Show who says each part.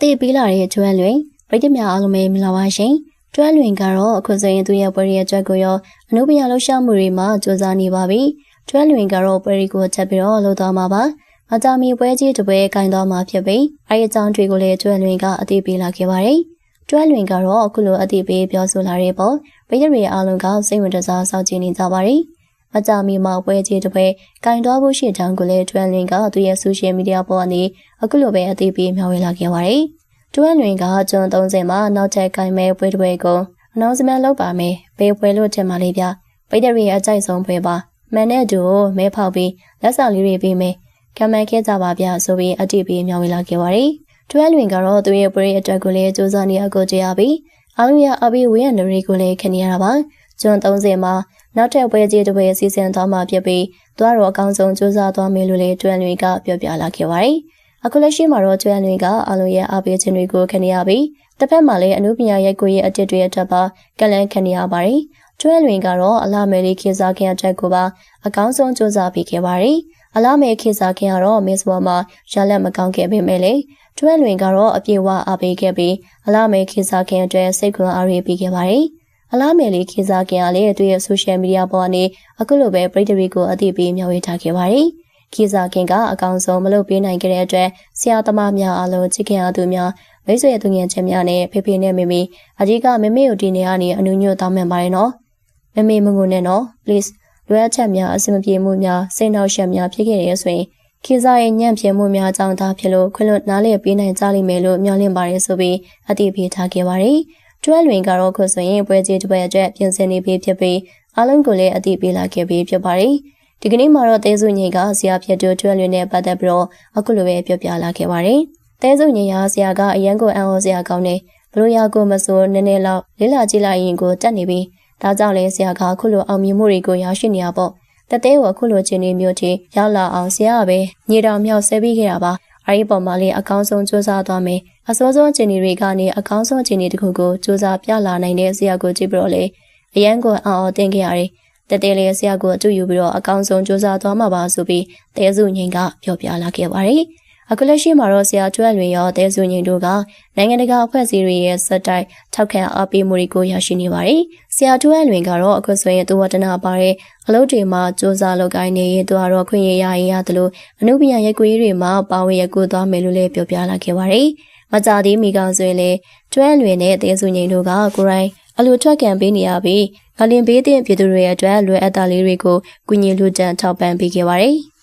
Speaker 1: သေးပေးလာတဲ့ကျွမ်းလွင်ပရိသတ်များအားလုံးပဲမင်္ဂလာပါရှင်ကျွမ်းလွင်ကတော့အခုဆိုရင်သူရဲ့ပွဲရဲ့အတွက်ကိုရောအနုပညာလှူရှာမှုတွေမှာစူးစမ်းနေပါပြီကျွမ်းလွင်ကတော့ပွဲကိုချက်ပြီးတော့လှုပ်သွားမှာပါမကြမီပွဲကြီးတစ်ပွဲကင်သွားမှာဖြစ်ပြီးအဲဒီအကြောင်းတွေကိုလည်းကျွမ်းလွင်ကအသိပေးလာခဲ့ပါတယ်ကျွမ်းလွင်ကတော့အခုလိုအသိပေးပြောဆိုလာတဲ့ပေါ်ပရိသတ်တွေအားလုံးကစိတ်ဝင်စားစောင့်ကြည့်နေကြပါတယ် မကြမီမှာပွဲကြီးတစ်ပွဲကင်သွားဖို့ရှိတဲ့ကိုလည်းကျွမ်းလွင်ကသူရဲ့ဆိုရှယ်မီဒီယာပေါ်ကနေအခုလိုပဲအသိပေးမျှဝေလာခဲ့ပါတယ်။တွန်းလွင်ကကျွန်း30မှာနောက်ထပ်ကိုင်မဲ့ပွဲတစ်ပွဲကိုအနောက်စမန်လောက်ပါမယ်။ဘေးပွဲလို့ထင်ပါလေဗျ။ပိတ်တရီအကြိုက်ဆုံးပွဲပါ။မန်နဲ့တူကိုမဲဖောက်ပြီးလက်ဆောင်လေးတွေပေးမယ်။ကမန်ခဲ့ကြပါဗျဆိုပြီးအတိပေးမျှဝေလာခဲ့ပါတယ်။တွန်းလွင်ကတော့သူရဲ့ပွဲအတွက်ကိုလည်းစူးစမ်းနေအကူကြရပြီးအားလုံးရအဘိဝေးရနရီကိုလည်းခင်ရတာပါ။ကျွန်း30မှာ နောက်ထပ်ပွဲကြီးတစ်ပွဲစီစဉ်သွားမှာဖြစ်ပြီးသူကတော့အကောင်းဆုံးစူးစမ်းသွားမယ်လို့လည်းတွန်းလွင်ကပြောပြလာခဲ့ပါတယ်။အခုလက်ရှိမှာတော့ကျွမ်းတွေကအလုံးရဲ့အားပေးခြင်းတွေကိုခံရပြီးတစ်ဖက်မှာလည်းအမှုပညာရိုက်ကိုရဲ့အတစ်တွေအထက်ပါကလန်ခံရပါတယ်။ကျွမ်းတွေကတော့အလားမယ်လေးခေစားခင်အထက်ကိုပါအကောင်းဆုံးစူးစမ်းပြီးခဲ့ပါတယ်။အလားမယ်ခေစားခင်ကတော့ Miss World မှာရလက်မကောင်းခဲ့ပေမဲ့လေကျွမ်းတွေကတော့အပြေဝအားပေးခဲ့ပြီးအလားမယ်ခေစားခင်အတွက်စိတ်ခွန်အားရပေးခဲ့ပါတယ်။ အလားမယ်လေးခေစားခင်ကလည်းသူရဲ့ social media ပေါ်ကနေအခုလိုပဲပရိသတ်တွေကိုအသိပေးမျှဝေထားခဲ့ပါတယ်။ခေစာခင်ကအကောင်ဆုံးမလုပ်ပေးနိုင်ခဲ့တဲ့အတွက်ဆရာသမားများအားလုံးချစ်ခင်အားသူများမိတ်ဆွေသူငယ်ချင်းများနဲ့ဖေဖေနဲ့မေမေအကြီးကမေမေကိုဒီနေရာနေအနုညွတ်တောင်းပန်ပါတယ်နော်မေမေမငုံနဲ့နော် please လွယ်ချက်များအဆင်မပြေမှုများစိတ်နှောက်ယှက်များဖြစ်ခဲ့ရဆိုရင်ခေစာရဲ့ညံ့ပြမှုများအကြောင်းသားဖြစ်လို့ခွင့်လွတ်နားလည်ပေးနိုင်ကြလိမ့်မယ်လို့မျှော်လင့်ပါတယ်ဆိုပြီးအတိပေးထားခဲ့ပါတယ် ကျွဲလွင်ကတော့ခုဆိုရင်ပွဲကြီးတစ်ပွဲအတွက်ပြင်ဆင်နေပြီဖြစ်ပြီးအားလုံးကိုလည်းအတိပေးလာခဲ့ပြီးဖြစ်ပါတယ်။ဒီကနေ့မှာတော့တဲစုညင်ကဆရာဖြစ်သူကျွဲလွင်နဲ့ပတ်သက်ပြီးတော့အခုလိုပဲပြောပြလာခဲ့ပါတယ်။တဲစုညင်ရဆရာကအရန်ကိုအံ့ဩစရာကောင်းတယ်။ဘလို့ရကိုမဆိုနည်းနည်းလောက်လေးလာကြည့်လိုက်ရင်ကိုတက်နေပြီ။ဒါကြောင့်လဲဆရာကအခုလိုအောင်မြင်မှုတွေကိုရရှိနေရပေါ့။တတဲကိုအခုလိုချင်းနေမျိုးချင်းရောက်လာအောင်ဆရာကပဲညတော်မြောက်ဆဲပြီးခဲ့တာပါ။ အဲဒီပုံမှာလေးအကောင်းဆုံးစူးစမ်းသွားမယ်။အစောဆုံးချင်းတွေကနေအကောင်းဆုံးချင်းတွေတခုကိုစူးစမ်းပြလာနိုင်တဲ့ဆရာကိုကြည့်ပြီးတော့လေအရန်ကိုအံ့ဩတင်ခဲ့ရတယ်။တတဲလေးဆရာကိုအတူယူပြီးတော့အကောင်းဆုံးစူးစမ်းသွားမှာပါဆိုပြီးတဲစုငိန်ကပြောပြလာခဲ့ပါတယ်။ အခုလက်ရှိမှာတော့ဆရာကျွဲလွင်ရောတဲစုငိန်တို့ကနိုင်ငံတကာအဖွဲ့အစည်းတွေရဲ့စက်တိုက်ထောက်ခံအားပေးမှုတွေကိုရရှိနေပါတယ်။ဆရာကျွဲလွင်ကတော့အခုဆိုရင်သူဝတနာပါတဲ့အလုပ်တွေမှာစူးစမ်းလုပ်ကိုင်းနေရင်သူကတော့ခွင့်ရရရင်ရတယ်လို့အမှုပညာရိုက်ကွေးတွေမှာပါဝင်ရကူသွားမယ်လို့လည်းပြောပြလာခဲ့ပါတယ်။မကြသေးမီကောင်ဆိုရင်လေကျွဲလွင်နဲ့တဲစုငိန်တို့ကကိုရိုင်းအလိုထွက်ကန်ပေးနေရပြီးငလင်ဘေးတင်ပြည်သူတွေအတွက်လွယ်အပ်တာလေးတွေကိုကုညီလူတန်းထောက်ပံ့ပေးခဲ့ပါတယ်။